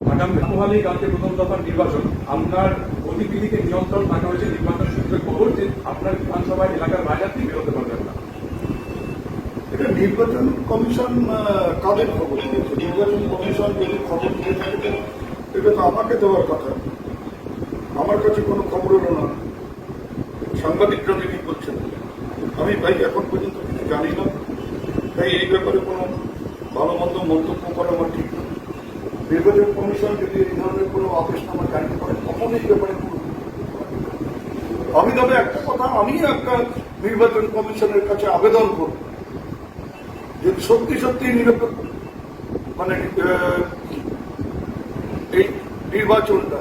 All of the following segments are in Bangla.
আগামী প্রথম নির্বাচন। আপনার নিয়ন্ত্রণ হয়েছে আপনার না। এটা নির্বাচন কমিশন কাদের খবর দিয়েছে? নির্বাচন কমিশন যদি খবর দিয়ে থাকে এটা তো আমাকে দেওয়ার কথা। আমার কাছে কোনো খবর এলো না। সাংবাদিকরা যদি করছেন আমি ভাই এখন পর্যন্ত কিছু জানি না। তাই এই ব্যাপারে কোনো ভালো মন্দ মন্তব্য করা আমার ঠিক নির্বাচন কমিশন যদি এই ধরনের কোনো আদেশনামা জারি করে, তখন এই ব্যাপারে আমি তবে একটা কথা, আমি একটা নির্বাচন কমিশনের কাছে আবেদন করব। যদি সত্যি সত্যি নিরপেক্ষ মানে এই নির্বাচনটা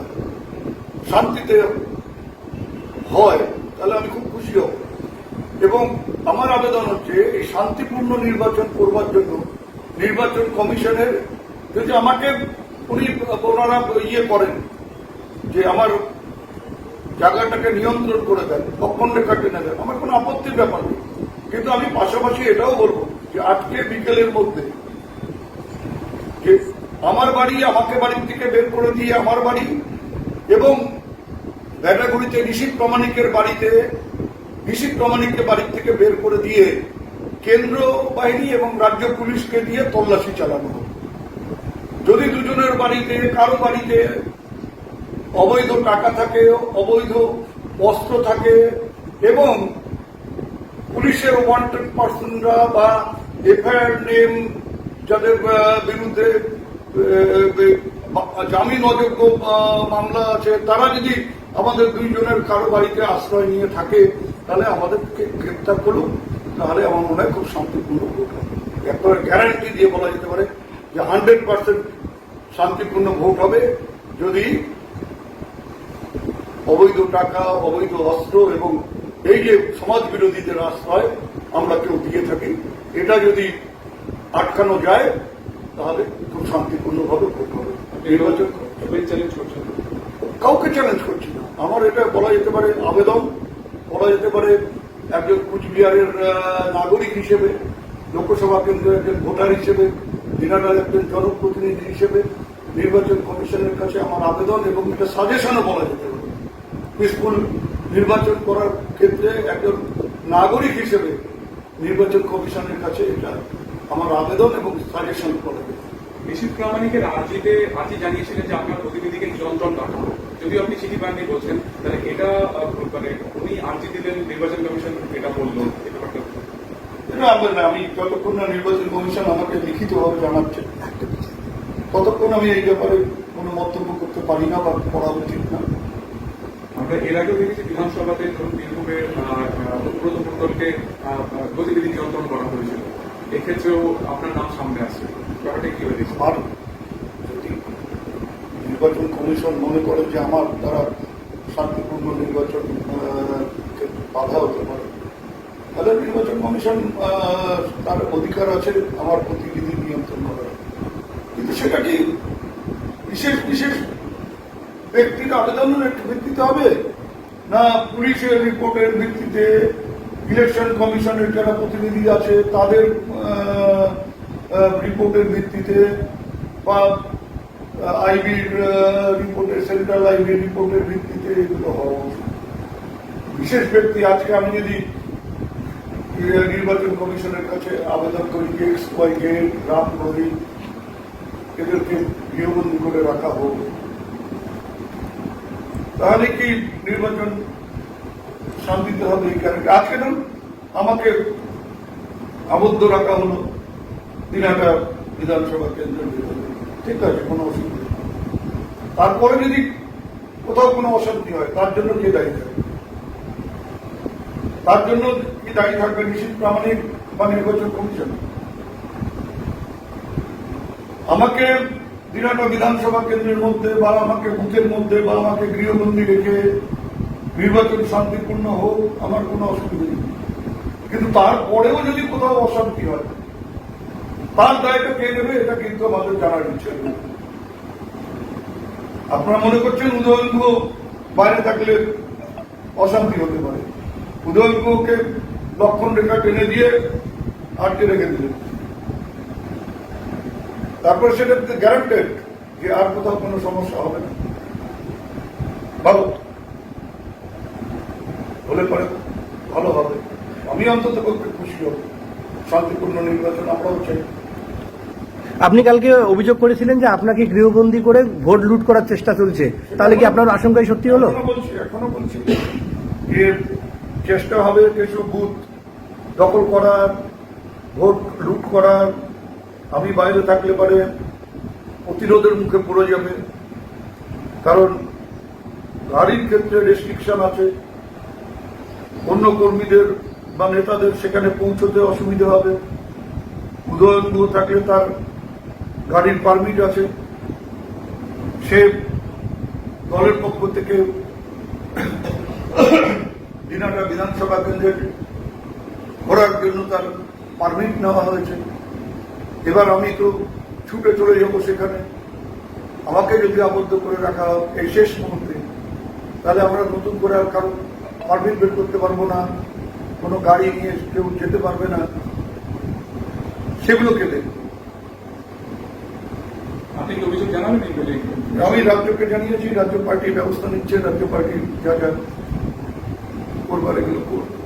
শান্তিতে হয়, তাহলে আমি খুব খুশি হব। এবং আমার আবেদন হচ্ছে, এই শান্তিপূর্ণ নির্বাচন করবার জন্য নির্বাচন কমিশনের যদি আমাকে উনি ওনারা ইয়ে করেন যে আমার জায়গাটাকে নিয়ন্ত্রণ করে দেন অক্ষণ রেখা টেনে দেন, আমার কোনো আপত্তির ব্যাপার নেই। কিন্তু আমি পাশাপাশি এটাও বলব যে আজকে বিকেলের মধ্যে যে আমার বাড়ি আমাকে বাড়ির থেকে বের করে দিয়ে আমার বাড়ি এবং ব্যাটাগুড়িতে নিশীত প্রমাণিকের বাড়িতে, নিশীত প্রমাণিককে বাড়ির থেকে বের করে দিয়ে কেন্দ্র বাহিনী এবং রাজ্য পুলিশকে দিয়ে তল্লাশি চালানো হবে। যদি দুজনের বাড়িতে, কারও বাড়িতে অবৈধ টাকা থাকে, অবৈধ অস্ত্র থাকে, এবং পুলিশের ওয়ান্টেড পার্সনরা বা এফআইআর নেম যাদের বিরুদ্ধে জামিন অযোগ্য মামলা আছে, তারা যদি আমাদের দুইজনের কারও বাড়িতে আশ্রয় নিয়ে থাকে, তাহলে আমাদেরকে গ্রেপ্তার করুন, তাহলে আমার মনে হয় খুব শান্তিপূর্ণ ভোট গ্যারান্টি দিয়ে বলা যেতে পারে যে হান্ড্রেড পার্সেন্ট শান্তিপূর্ণ ভোট হবে যদি অবৈধ টাকা অবৈধ অস্ত্র এবং এই যে সমাজ বিরোধীদের আশ্রয় আমরা কেউ দিয়ে থাকি এটা যদি আটকানো যায় তাহলে খুব শান্তিপূর্ণভাবে ভোট হবে। নির্বাচন সবাই চ্যালেঞ্জ করছেন কাউকে চ্যালেঞ্জ করছি না। আমার এটা বলা যেতে পারে আবেদন বলা যেতে পারে একজন কুচবিহারের নাগরিক হিসেবে লোকসভা কেন্দ্রের একজন ভোটার হিসেবে দিনাটার একজন জনপ্রতিনিধি হিসেবে নির্বাচন কমিশনের কাছে আমার আবেদন এবং এটা সাজেশনও বলা যেতে পারে। পিসফুল নির্বাচন করার ক্ষেত্রে একজন নাগরিক হিসেবে নির্বাচন কমিশনের কাছে এটা আমার আবেদন এবং সাজেশন করা যেতে। নিশীত প্রামাণিকের আর্জিতে আর্জি জানিয়েছিলেন যে আপনার প্রতিনিধিকে নিয়ন্ত্রণ রাখা যদি আপনি চিঠি পাননি বলছেন তাহলে এটা মানে উনি আর্জি দিলেন নির্বাচন কমিশন এটা বলল এটা আমি আমি যতক্ষণ না নির্বাচন কমিশন আমাকে লিখিতভাবে জানাচ্ছে ততক্ষণ আমি এই ব্যাপারে কোনো মন্তব্য করতে পারি না বা করা উচিত না। আমরা এর আগেও দেখেছি বিধানসভাতে ধরুন বীরভূমের অনুব্রত মন্ডলকে আহ, গতিবিধি নিয়ন্ত্রণ করা হয়েছিল। এক্ষেত্রেও আপনার নাম সামনে আসছে। ব্যাপারটা কি হয়েছে? আর যদি নির্বাচন কমিশন মনে করে যে আমার দ্বারা শান্তিপূর্ণ নির্বাচন বাধা হতে পারে তাহলে নির্বাচন কমিশন তার অধিকার আছে আমার প্রতিনিধি নিয়ন্ত্রণ করার। কিন্তু সেটা কি বিশেষ বিশেষ ব্যক্তির আবেদনের ভিত্তিতে হবে না পুলিশের রিপোর্টের ভিত্তিতে ইলেকশন কমিশনের যারা প্রতিনিধি আছে, তাদের রিপোর্টের ভিত্তিতে বা আইবির রিপোর্টের, সেন্ট্রাল আইবির রিপোর্টের ভিত্তিতে এগুলো হওয়া উচিত। বিশেষ ব্যক্তি, আজকে আমি যদি নির্বাচন কমিশনের কাছে আবেদন করি X Y Z Ram Rabi এদেরকে গৃহবন্দী করে রাখা হোক। তাহলে কি নির্বাচন শান্তিতে হবে এই কারণে? আজকে ধরুন আমাকে আবদ্ধ রাখা হলো দিনাটা বিধানসভা কেন্দ্রের ভিতরে ঠিক আছে, কোনো অসুবিধা তারপরে যদি কোথাও কোনো অশান্তি হয়, তার জন্য কে দায়ী থাকবে? তার জন্য কি দায়ী থাকবে নিশ্চিত প্রামাণিক বা নির্বাচন কমিশন? আমাকে দিনাটা বিধানসভা কেন্দ্রের মধ্যে বা আমাকে বুথের মধ্যে বা আমাকে গৃহবন্দী রেখে নির্বাচন শান্তিপূর্ণ হোক, আমার কোনো অসুবিধা নেই। কিন্তু তারপরেও যদি কোথাও অশান্তি হয়, তার দায়টা কে নেবে এটা কিন্তু আমাদের জানার ইচ্ছে আপনারা মনে করছেন উদয়নগুহ বাইরে থাকলে অশান্তি হতে পারে। উদয়নগুহকে লক্ষণ রেখা টেনে দিয়ে আটকে রেখে দিলেন তারপর সেটা গ্যারান্টেড যে আর কোথাও কোনো সমস্যা হবে না। ভালো। হলে পরে ভালো হবে। আমি অন্তত পক্ষে খুশি হব। শান্তিপূর্ণ নির্বাচন আমরাও চাই। আপনি কালকে অভিযোগ করেছিলেন যে আপনাকে গৃহবন্দী করে ভোট লুট করার চেষ্টা চলছে। তাহলে কি আপনার আশঙ্কাই সত্যি হলো? বলছি এখনও বলছি। যে চেষ্টা হবে কিছু বুথ দখল করার ভোট লুট করার আমি বাইরে থাকলে পারে প্রতিরোধের মুখে পড়ে যাবে। কারণ গাড়ির ক্ষেত্রে রেস্ট্রিকশন আছে। অন্য কর্মীদের বা নেতাদের সেখানে পৌঁছতে অসুবিধা হবে। উদয়নগুলো থাকলে তার গাড়ির পারমিট আছে। সে দলের পক্ষ থেকে দিনাটা বিধানসভা কেন্দ্রের ঘোরার জন্য তার পারমিট নেওয়া হয়েছে। এবার আমি তো ছুটে চলে যাব সেখানে। আমাকে যদি আবদ্ধ করে রাখা হয় এই শেষ মুহূর্তে তাহলে আমরা নতুন করে আর কারও পারমিট বের করতে পারব না কোনো গাড়ি নিয়ে কেউ যেতে পারবে না। সেগুলো কেটে আমি রাজ্যকে জানিয়েছি রাজ্য পার্টি ব্যবস্থা নিচ্ছে রাজ্য পার্টি যা যা করবার এগুলো করবে।